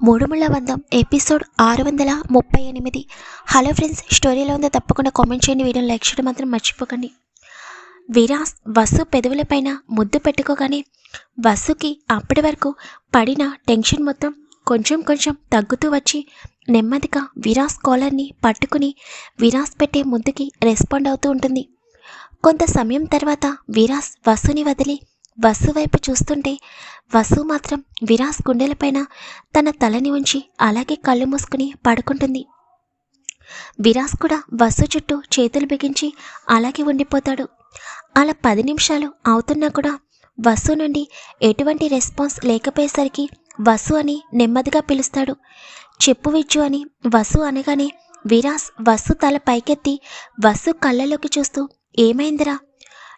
మూడుముళ్ళ వందం episode ఆరు వందల ముప్పై ఎనిమిది. హలో ఫ్రెండ్స్ స్టోరీలో ఉందో తప్పకుండా కామెంట్ చేయండి వీడియోని లైక్ చేయడం మాత్రం మర్చిపోకండి. విరాస్ వసు పెదవులపైన ముద్దు పెట్టుకోగానే వసుకి అప్పటి వరకు పడిన టెన్షన్ మొత్తం కొంచెం కొంచెం తగ్గుతూ వచ్చి నెమ్మదిగా విరాస్ కాలర్ని పట్టుకుని విరాస్ పెట్టే ముద్దుకి రెస్పాండ్ అవుతూ ఉంటుంది. కొంత సమయం తర్వాత విరాస్ వసుని వదిలి వసు వైపు చూస్తుంటే వసు మాత్రం విరాస్ గుండెలపైన తన తలని ఉంచి అలాగే కళ్ళు మూసుకుని పడుకుంటుంది. విరాస్ కూడా వసు చుట్టూ చేతులు బిగించి అలాగే ఉండిపోతాడు. అలా పది నిమిషాలు అవుతున్నా కూడా వసు నుండి ఎటువంటి రెస్పాన్స్ లేకపోయేసరికి వసు అని నెమ్మదిగా పిలుస్తాడు. చెప్పు విచ్చు అని వసు అనగానే విరాస్ వసు తల పైకెత్తి వసు కళ్ళలోకి చూస్తూ ఏమైందిరా?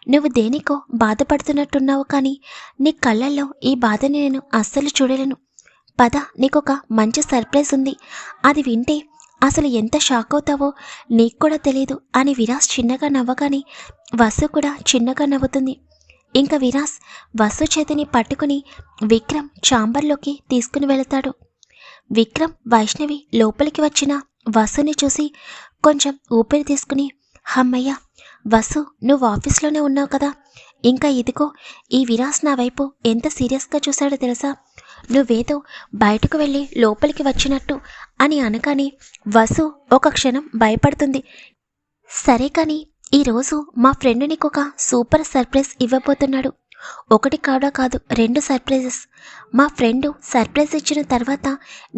నువ్వు దేనికో బాధపడుతున్నట్టున్నావు కానీ నీ కళ్ళల్లో ఈ బాధని నేను అస్సలు చూడలేను. పద నీకొక మంచి సర్ప్రైజ్ ఉంది. అది వింటే అసలు ఎంత షాక్ అవుతావో నీకు కూడా తెలియదు అని విరాస్ చిన్నగా నవ్వగానే వసు కూడా చిన్నగా నవ్వుతుంది. ఇంకా విరాస్ వసు చేతిని పట్టుకుని విక్రమ్ చాంబర్లోకి తీసుకుని వెళతాడు. విక్రమ్ వైష్ణవి లోపలికి వచ్చిన వసుని చూసి కొంచెం ఊపిరి తీసుకుని హమ్మయ్య వసు నువ్వు ఆఫీస్లోనే ఉన్నావు కదా. ఇంకా ఇదిగో ఈ విరాస్ నా వైపు ఎంత సీరియస్గా చూశాడో తెలుసా? నువ్వేదో బయటకు వెళ్ళి లోపలికి వచ్చినట్టు అని అనగానే వసు ఒక క్షణం భయపడుతుంది. సరే కానీ ఈరోజు మా ఫ్రెండ్ నీకు ఒక సూపర్ సర్ప్రైజ్ ఇవ్వబోతున్నాడు. ఒకటి కాడా కాదు రెండు సర్ప్రైజెస్. మా ఫ్రెండ్ సర్ప్రైజ్ ఇచ్చిన తర్వాత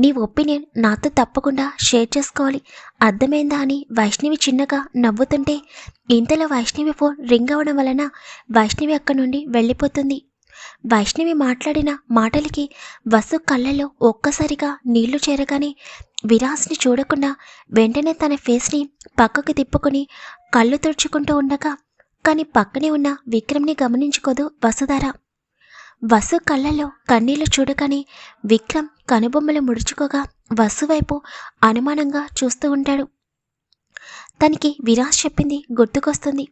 నీ ఒపీనియన్ నాతో తప్పకుండా షేర్ చేసుకోవాలి. అర్థమైందా అని వైష్ణవి చిన్నగా నవ్వుతుంటే ఇంతలో వైష్ణవి ఫోన్ రింగ్ అవ్వడం వలన వైష్ణవి అక్కడి నుండి వెళ్ళిపోతుంది. వైష్ణవి మాట్లాడిన మాటలకి వసు కళ్ళలో ఒక్కసారిగా నీళ్ళు చేరగానే విరాస్ని చూడకుండా వెంటనే తన ఫేస్ని పక్కకు తిప్పుకొని కళ్ళు తుడుచుకుంటూ ఉండగా కానీ పక్కనే ఉన్న విక్రమ్ని గమనించుకోదు వసుధార. వసు కళ్ళల్లో కన్నీళ్ళు చూడగానే విక్రమ్ కనుబొమ్మలు ముడుచుకోగా వసు వైపు అనుమానంగా చూస్తూ ఉంటాడు. తనకి విరాస్ చెప్పింది గుర్తుకొస్తుంది.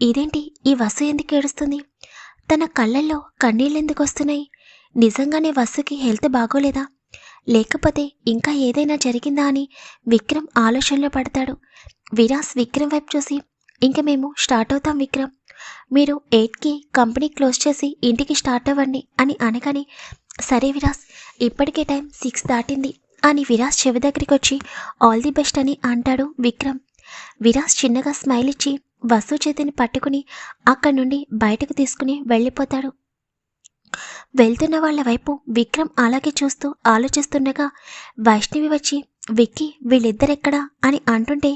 ఇదేంటి? ఈ వసు ఎందుకు ఏడుస్తుంది? తన కళ్ళల్లో కన్నీళ్ళు ఎందుకు వస్తున్నాయి? నిజంగానే వసుకి హెల్త్ బాగోలేదా? లేకపోతే ఇంకా ఏదైనా జరిగిందా అని విక్రమ్ ఆలోచనలో పడతాడు. విరాస్ విక్రమ్ వైపు చూసి ఇంక మేము స్టార్ట్ అవుతాం విక్రమ్. మీరు ఎయిట్కి కంపెనీ క్లోజ్ చేసి ఇంటికి స్టార్ట్ అవ్వండి అని అనగానే సరే విరాస్ ఇప్పటికే టైం సిక్స్ దాటింది అని విరాస్ చెవి దగ్గరికి వచ్చి ఆల్ ది బెస్ట్ అని అంటాడు విక్రమ్. విరాస్ చిన్నగా స్మైల్ ఇచ్చి వసు చేతిని పట్టుకుని అక్కడి నుండి బయటకు తీసుకుని వెళ్ళిపోతాడు. వెళ్తున్న వాళ్ళ వైపు విక్రమ్ అలాగే చూస్తూ ఆలోచిస్తుండగా వైష్ణవి వచ్చి విక్కీ వీళ్ళిద్దరెక్కడా అని అంటుంటే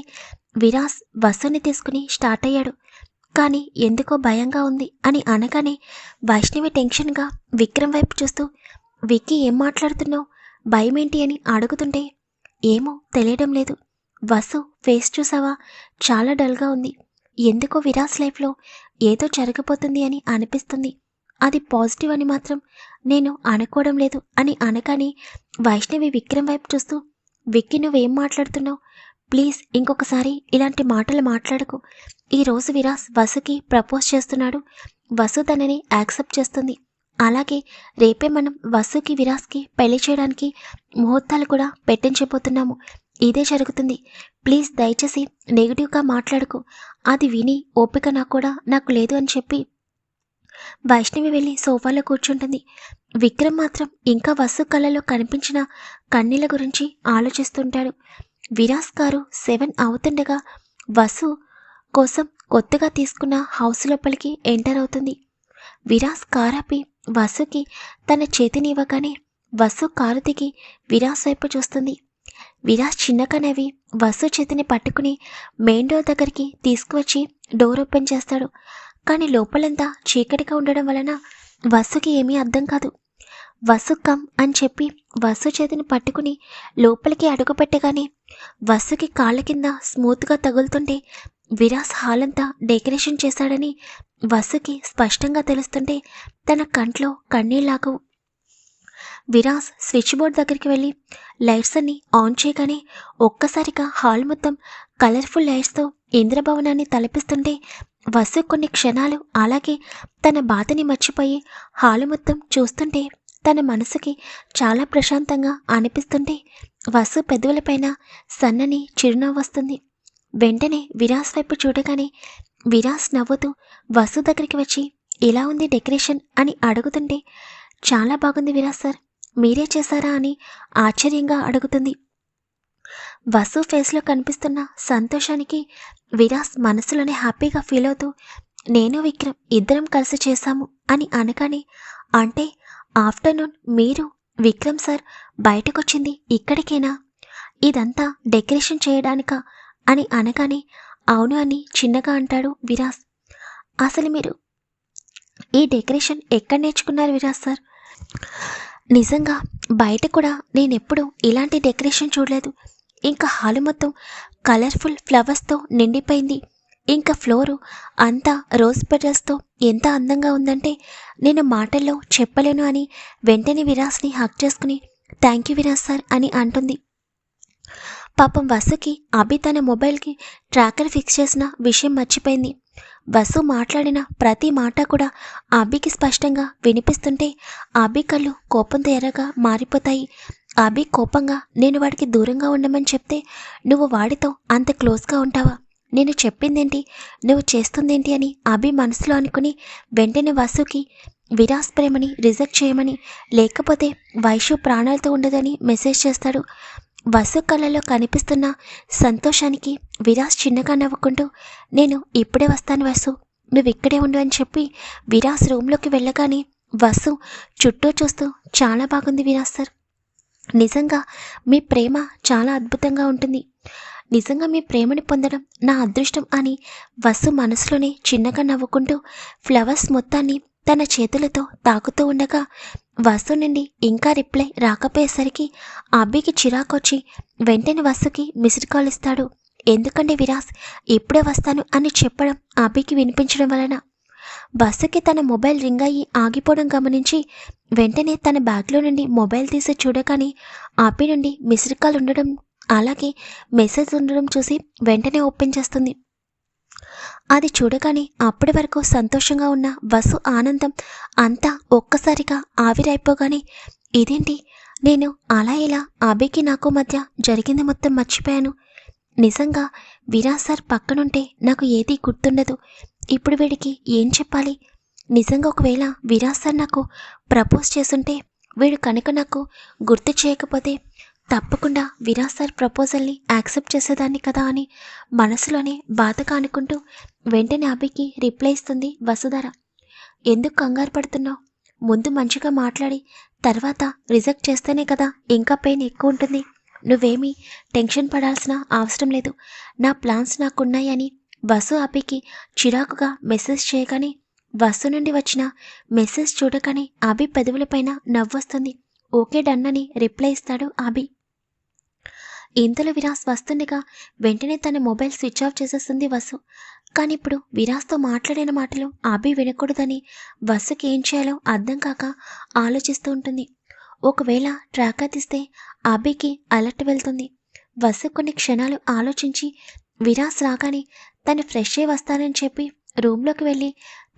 విరాస్ బస్సుని తీసుకుని స్టార్ట్ అయ్యాడు. కానీ ఎందుకో భయంగా ఉంది అని అనగానే వైష్ణవి టెన్షన్గా విక్రమ్ వైపు చూస్తూ విక్కీ ఏం మాట్లాడుతున్నావు? భయం ఏంటి అని అడుగుతుంటే ఏమో తెలియడం లేదు. వసు ఫేస్ చూసావా? చాలా డల్గా ఉంది. ఎందుకో విరాస్ లైఫ్లో ఏదో జరగబోతుంది అని అనిపిస్తుంది. అది పాజిటివ్ అని మాత్రం నేను అనుకోవడం లేదు అని అనగానే వైష్ణవి విక్రమ్ వైపు చూస్తూ విక్కీ నువ్వేం మాట్లాడుతున్నావు? ప్లీజ్ ఇంకొకసారి ఇలాంటి మాటలు మాట్లాడకు. ఈరోజు విరాస్ వసుకి ప్రపోజ్ చేస్తున్నాడు. వసు తనని యాక్సెప్ట్ చేస్తుంది. అలాగే రేపే మనం వసుకి విరాస్కి పెళ్ళి చేయడానికి ముహూర్తాలు కూడా పెట్టించబోతున్నాము ఇదే జరుగుతుంది. ప్లీజ్ దయచేసి నెగిటివ్గా మాట్లాడుకు. అది విని ఓపిక నాకు కూడా నాకు లేదు అని చెప్పి వైష్ణవి వెళ్ళి సోఫాలో కూర్చుంటుంది. విక్రమ్ మాత్రం ఇంకా వసు కళలో కనిపించిన కన్నీల గురించి ఆలోచిస్తుంటాడు. విరాస్ కారు సెవెన్ అవుతుండగా వసు కోసం కొత్తగా తీసుకున్న హౌస్ లోపలికి ఎంటర్ అవుతుంది. విరాస్ కారాపి వసుకి తన చేతిని ఇవ్వగానే వసు కారు దిగి విరాస్ వైపు చూస్తుంది. విరాస్ చిన్నకనవి వసు చేతిని పట్టుకుని మెయిన్ డోర్ దగ్గరికి తీసుకువచ్చి డోర్ ఓపెన్ చేస్తాడు. కానీ లోపలంతా చీకటిగా ఉండడం వలన వసుకి ఏమీ అర్థం కాదు. వసు కమ్ అని చెప్పి వసు చేతిని పట్టుకుని లోపలికి అడుగుపెట్టగానే వసుకి కాళ్ళ కింద స్మూత్గా తగులుతుంటే విరాస్ హాల్ అంతా డెకరేషన్ చేశాడని వసుకి స్పష్టంగా తెలుస్తుంటే తన కంట్లో కన్నీళ్ళాగవు విరాస్ స్విచ్ బోర్డ్ దగ్గరికి వెళ్ళి లైట్స్ అన్ని ఆన్ చేయగానే ఒక్కసారిగా హాల్ మొత్తం కలర్ఫుల్ లైట్స్తో ఇంద్రభవనాన్ని తలపిస్తుంటే వసు కొన్ని క్షణాలు అలాగే తన బాధని మర్చిపోయి హాలు మొత్తం చూస్తుంటే తన మనసుకి చాలా ప్రశాంతంగా అనిపిస్తుంటే వసు పెదవులపైన సన్నని చిరునవ్వు వస్తుంది. వెంటనే విరాస్ వైపు చూడగానే విరాస్ నవ్వుతూ వసు దగ్గరికి వచ్చి ఎలా ఉంది డెకరేషన్ అని అడుగుతుంటే చాలా బాగుంది విరాస్ సార్ మీరే చేశారా అని ఆశ్చర్యంగా అడుగుతుంది. వసు ఫేస్లో కనిపిస్తున్న సంతోషానికి విరాస్ మనసులోనే హ్యాపీగా ఫీల్ అవుతూ నేను విక్రమ్ ఇద్దరం కలిసి చేశాము అని అనగానే అంటే ఆఫ్టర్నూన్ మీరు విక్రమ్ సార్ బయటకొచ్చింది ఇక్కడికేనా? ఇదంతా డెకరేషన్ చేయడానికా? అని అనగానే అవును అని చిన్నగా అంటాడు విరాస్. అసలు మీరు ఈ డెకరేషన్ ఎక్కడ నేర్చుకున్నారు విరాజ్ సార్? నిజంగా బయట కూడా నేనెప్పుడు ఇలాంటి డెకరేషన్ చూడలేదు. ఇంకా హాలు మొత్తం కలర్ఫుల్ ఫ్లవర్స్తో నిండిపోయింది. ఇంకా ఫ్లోరు అంతా రోజ్ పెటల్స్తో ఎంత అందంగా ఉందంటే నేను మాటల్లో చెప్పలేను అని వెంటనే విరాస్ని హక్ చేసుకుని థ్యాంక్ యూ విరాస్ సార్ అని అంటుంది. పాపం వసుకి అభి తన మొబైల్కి ట్రాకర్ ఫిక్స్ చేసిన విషయం మర్చిపోయింది. వసు మాట్లాడిన ప్రతి మాట కూడా అభికి స్పష్టంగా వినిపిస్తుంటే అభి కళ్ళు కోపంతో ఎర్రగా మారిపోతాయి. అభి కోపంగా నేను వాడికి దూరంగా ఉండమని చెప్తే నువ్వు వాడితో అంత క్లోజ్గా ఉంటావా? నేను చెప్పిందేంటి? నువ్వు చేస్తుందేంటి అని అభి మనసులో అనుకుని వెంటనే వసుకి విరాస్ ప్రేమని రిజెక్ట్ చేయమని లేకపోతే వైషు ప్రాణాలతో ఉండదని మెసేజ్ చేస్తాడు. వసు కళ్ళలో కనిపిస్తున్న సంతోషానికి విరాస్ చిన్నగా నవ్వుకుంటూ నేను ఇప్పుడే వస్తాను వసు నువ్వు ఇక్కడే ఉండు అని చెప్పి విరాస్ రూమ్లోకి వెళ్ళగానే వసు చుట్టూ చూస్తూ చాలా బాగుంది విరాస్ సార్. నిజంగా మీ ప్రేమ చాలా అద్భుతంగా ఉంటుంది. నిజంగా మీ ప్రేమని పొందడం నా అదృష్టం అని వసు మనసులోనే చిన్నగా నవ్వుకుంటూ ఫ్లవర్స్ మొత్తాన్ని తన చేతులతో తాకుతూ ఉండగా వసు నుండి ఇంకా రిప్లై రాకపోయేసరికి అబ్బికి చిరాకొచ్చి వెంటనే వసుకి మిస్డ్ కాల్ ఇస్తాడు. ఎందుకంటే విరాస్ ఇప్పుడే వస్తాను అని చెప్పడం అబ్బికి వినిపించడం వలన బస్సుకి తన మొబైల్ రింగ్ అయ్యి ఆగిపోవడం గమనించి వెంటనే తన బ్యాగ్లో నుండి మొబైల్ తీసి చూడగానే ఆపి నుండి మిస్డ్ కాల్ ఉండడం అలాగే మెసేజ్ ఉండడం చూసి వెంటనే ఓపెన్ చేస్తుంది అది చూడగానే అప్పటి వరకు సంతోషంగా ఉన్న వసు ఆనందం అంతా ఒక్కసారిగా ఆవిరైపోగానే ఇదేంటి? నేను అలా ఇలా అభికి నాకు మధ్య జరిగింది మొత్తం మర్చిపోయాను. నిజంగా విరాజ్ సార్ పక్కనుంటే నాకు ఏదీ గుర్తుండదు. ఇప్పుడు వీడికి ఏం చెప్పాలి? నిజంగా ఒకవేళ విరాజ్ సార్ నాకు ప్రపోజ్ చేస్తుంటే వీడు కనుక నాకు గుర్తు చేయకపోతే తప్పకుండా విరాజ్ సార్ ప్రపోజల్ని యాక్సెప్ట్ చేసేదాన్ని కదా అని మనసులోనే బాధగా అనుకుంటూ వెంటనే అభికి రిప్లై ఇస్తుంది వసుధర. ఎందుకు కంగారు పడుతున్నావు? ముందు మంచిగా మాట్లాడి తర్వాత రిజెక్ట్ చేస్తేనే కదా ఇంకా పెయిన్ ఎక్కువ ఉంటుంది. నువ్వేమీ టెన్షన్ పడాల్సిన అవసరం లేదు. నా ప్లాన్స్ నాకున్నాయని వసు అభికి చిరాకుగా మెసేజ్ చేయగానే వసు నుండి వచ్చిన మెసేజ్ చూడగానే అభి పెదవులపైన నవ్వొస్తుంది ఓకే డన్ అని రిప్లై ఇస్తాడు అభి. ఇంతలో విరాస్ వస్తుండగా వెంటనే తన మొబైల్ స్విచ్ ఆఫ్ చేసేస్తుంది వసు. కానీ ఇప్పుడు విరాస్తో మాట్లాడిన మాటలు అభి వినకూడదని వసుకి ఏం చేయాలో అర్థం కాక ఆలోచిస్తూ ఉంటుంది. ఒకవేళ ట్రాకర్ తీస్తే అభికి అలర్ట్ వెళ్తుంది. వసు కొన్ని క్షణాలు ఆలోచించి విరాస్ రాగానే తను ఫ్రెష్ అయి వస్తానని చెప్పి రూమ్లోకి వెళ్ళి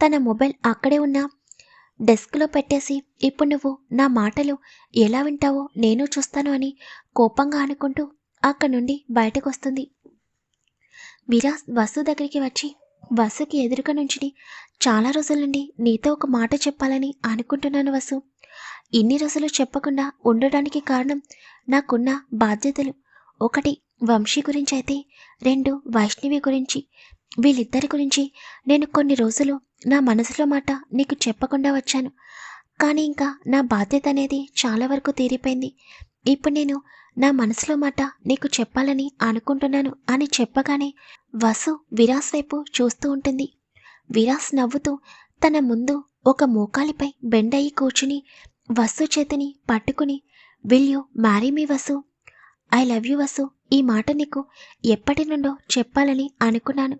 తన మొబైల్ అక్కడే ఉన్న డెస్క్లో పెట్టేసి ఇప్పుడు నువ్వు నా మాటలు ఎలా వింటావో నేను చూస్తాను అని కోపంగా అనుకుంటూ అక్కడి నుండి బయటకు వస్తుంది విరాస్ వసు దగ్గరికి వచ్చి వసుకి ఎదురుగా నుంచి చాలా రోజుల నుండి నీతో ఒక మాట చెప్పాలని అనుకుంటున్నాను వసు. ఇన్ని రోజులు చెప్పకుండా ఉండడానికి కారణం నాకున్న బాధ్యతలు. ఒకటి వంశీ గురించి అయితే రెండు వైష్ణవి గురించి. వీళ్ళిద్దరి గురించి నేను కొన్ని రోజులు నా మనసులో మాట నీకు చెప్పకుండా వచ్చాను. కానీ ఇంకా నా బాధ్యత అనేది చాలా వరకు తీరిపోయింది. ఇప్పుడు నేను నా మనసులో మాట నీకు చెప్పాలని అనుకుంటున్నాను అని చెప్పగానే వసు విరాస్ వైపు చూస్తూ ఉంటుంది. విరాస్ నవ్వుతూ తన ముందు ఒక మోకాలిపై బెండయి కూర్చుని వసు చేతిని పట్టుకుని will you marry me Vasu. I love you Vasu. ఈ మాట నీకు ఎప్పటి నుండో చెప్పాలని అనుకున్నాను.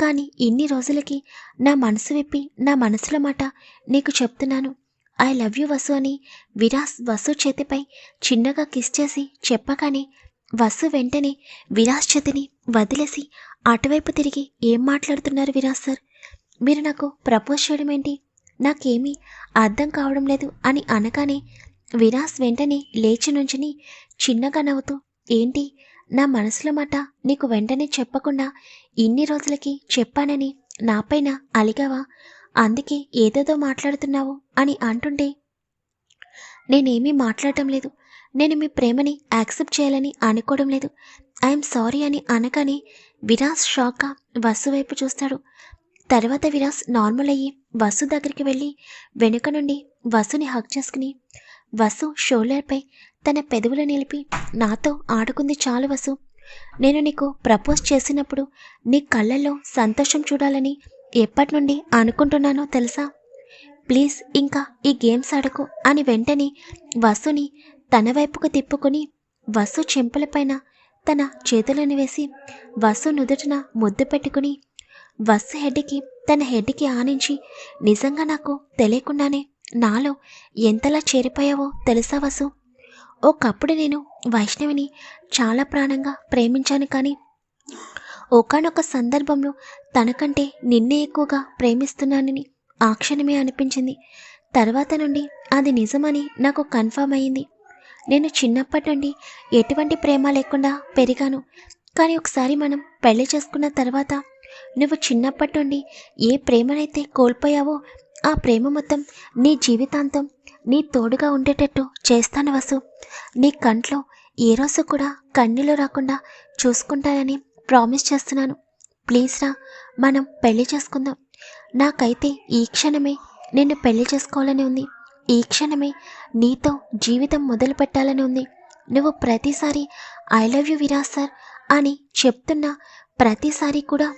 కానీ ఇన్ని రోజులకి నా మనసు విప్పి నా మనసులో మాట నీకు చెప్తున్నాను. ఐ లవ్ యూ వసు అని విరాస్ వసు చేతిపై చిన్నగా కిస్ చేసి చెప్పగానే వసు వెంటనే విరాస్ చేతిని వదిలేసి అటువైపు తిరిగి ఏం మాట్లాడుతున్నారు విరాస్ సార్? మీరు నాకు ప్రపోజ్ చేయడం ఏంటి? నాకేమీ అర్థం కావడం లేదు అని అనగానే విరాస్ వెంటనే లేచి నుంచుని చిన్నగా నవ్వుతూ ఏంటి? నా మనసులో మాట నీకు వెంటనే చెప్పకుండా ఇన్ని రోజులకి చెప్పానని నాపైన అలిగావా? అందుకే ఏదేదో మాట్లాడుతున్నావు అని అంటుంటే నేనేమీ మాట్లాడటం లేదు. నేను మీ ప్రేమని యాక్సెప్ట్ చేయాలని అనుకోవడం లేదు. ఐఎమ్ సారీ అని అనగానే విరాస్ షాక్గా వసు వైపు చూస్తాడు. తర్వాత విరాస్ నార్మల్ అయ్యి వసు దగ్గరికి వెళ్ళి వెనుక నుండి వసుని హక్ చేసుకుని వసు షోల్డర్పై తన పెదవులు నిలిపి నాతో ఆడుకుంది చాలు వసు. నేను నీకు ప్రపోజ్ చేసినప్పుడు నీ కళ్ళల్లో సంతోషం చూడాలని ఎప్పటి నుండి అనుకుంటున్నానో తెలుసా? ప్లీజ్ ఇంకా ఈ గేమ్స్ ఆడకు అని వెంటనే వసుని తన వైపుకు తిప్పుకొని వసు చెంపలపైన తన చేతులను వేసి వసు నుదుటిన ముద్దు పెట్టుకుని వసు హెడ్కి తన హెడ్కి ఆనించి నిజంగా నాకు తెలియకుండానే నాలో ఎంతలా చేరిపోయావో తెలుసా వసు? ఒకప్పుడు నేను వైష్ణవిని చాలా ప్రాణంగా ప్రేమించాను కానీ ఒకనొక సందర్భంలో తనకంటే నిన్నే ఎక్కువగా ప్రేమిస్తున్నానని ఆ క్షణమే అనిపించింది. తర్వాత నుండి అది నిజమని నాకు కన్ఫర్మ్ అయింది నేను చిన్నప్పటి నుండి ఎటువంటి ప్రేమ లేకుండా పెరిగాను. కానీ ఒకసారి మనం పెళ్ళి చేసుకున్న తర్వాత నువ్వు చిన్నప్పటి నుండి ఏ ప్రేమనైతే కోల్పోయావో ఆ ప్రేమ మొత్తం నీ జీవితాంతం నీ తోడుగా ఉండేటట్టు చేస్తాను వసు. నీ కంట్లో ఏ రోజు కూడా కన్నీళ్ళు రాకుండా చూసుకుంటానని ప్రామిస్ చేస్తున్నాను. ప్లీజ్ రా మనం పెళ్ళి చేసుకుందాం. నాకైతే ఈ క్షణమే నిన్ను పెళ్ళి చేసుకోవాలని ఉంది. ఈ క్షణమే నీతో జీవితం మొదలు పెట్టాలని ఉంది. నువ్వు ప్రతిసారి I love you Viraj sir అని చెప్తున్న ప్రతిసారి కూడా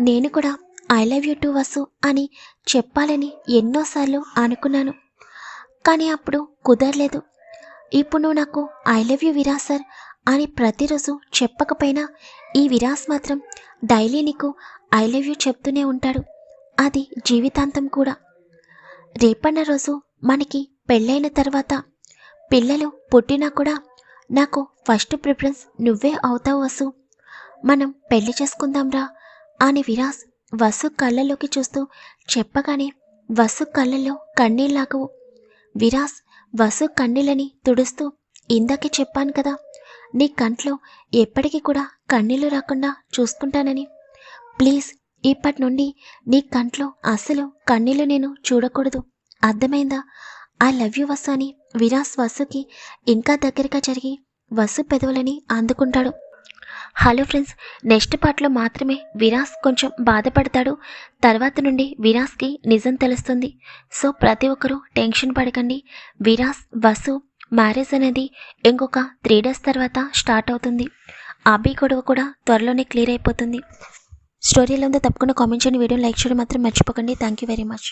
నేను కూడా I love you too Vasu అని చెప్పాలని ఎన్నోసార్లు అనుకున్నాను. కానీ అప్పుడు కుదరలేదు. ఇప్పుడు నువ్వు నాకు I love you Viraj sir అని ప్రతిరోజు చెప్పకపోయినా ఈ విరాస్ మాత్రం డైలీ నీకు ఐ లవ్ యూ చెప్తూనే ఉంటాడు. అది జీవితాంతం కూడా. రేపన్న రోజు మనకి పెళ్ళైన తర్వాత పిల్లలు పుట్టినా కూడా నాకు ఫస్ట్ ప్రిఫరెన్స్ నువ్వే అవుతావు వసు. మనం పెళ్ళి చేసుకుందాంరా అని విరాస్ వసు కళ్ళలోకి చూస్తూ చెప్పగానే వసు కళ్ళల్లో కన్నీళ్ళాగవు విరాస్ వసు కన్నీళ్ళని తుడుస్తూ ఇందాకే చెప్పాను కదా నీ కంట్లో ఎప్పటికీ కూడా కన్నీళ్ళు రాకుండా చూసుకుంటానని. ప్లీజ్ ఇప్పటి నుండి నీ కంట్లో అసలు కన్నీళ్ళు నేను చూడకూడదు. అర్థమైందా? ఐ లవ్ యు వసు అని విరాస్ వసుకి ఇంకా దగ్గరగా జరిగి వసు పెదవులని అందుకుంటాడు. హలో ఫ్రెండ్స్ నెక్స్ట్ పార్ట్లో మాత్రమే విరాస్ కొంచెం బాధపడతాడు. తర్వాత నుండి విరాస్కి నిజం తెలుస్తుంది. సో ప్రతి ఒక్కరూ టెన్షన్ పడకండి. విరాస్ వసు మ్యారేజ్ అనేది ఇంకొక త్రీ డేస్ తర్వాత స్టార్ట్ అవుతుంది. అభి గొడవ కూడా త్వరలోనే క్లియర్ అయిపోతుంది. స్టోరీలో ఉందో తప్పకుండా కామెంట్ చేయండి. వీడియో లైక్ చేయడం మాత్రం మర్చిపోకండి. Thank you very much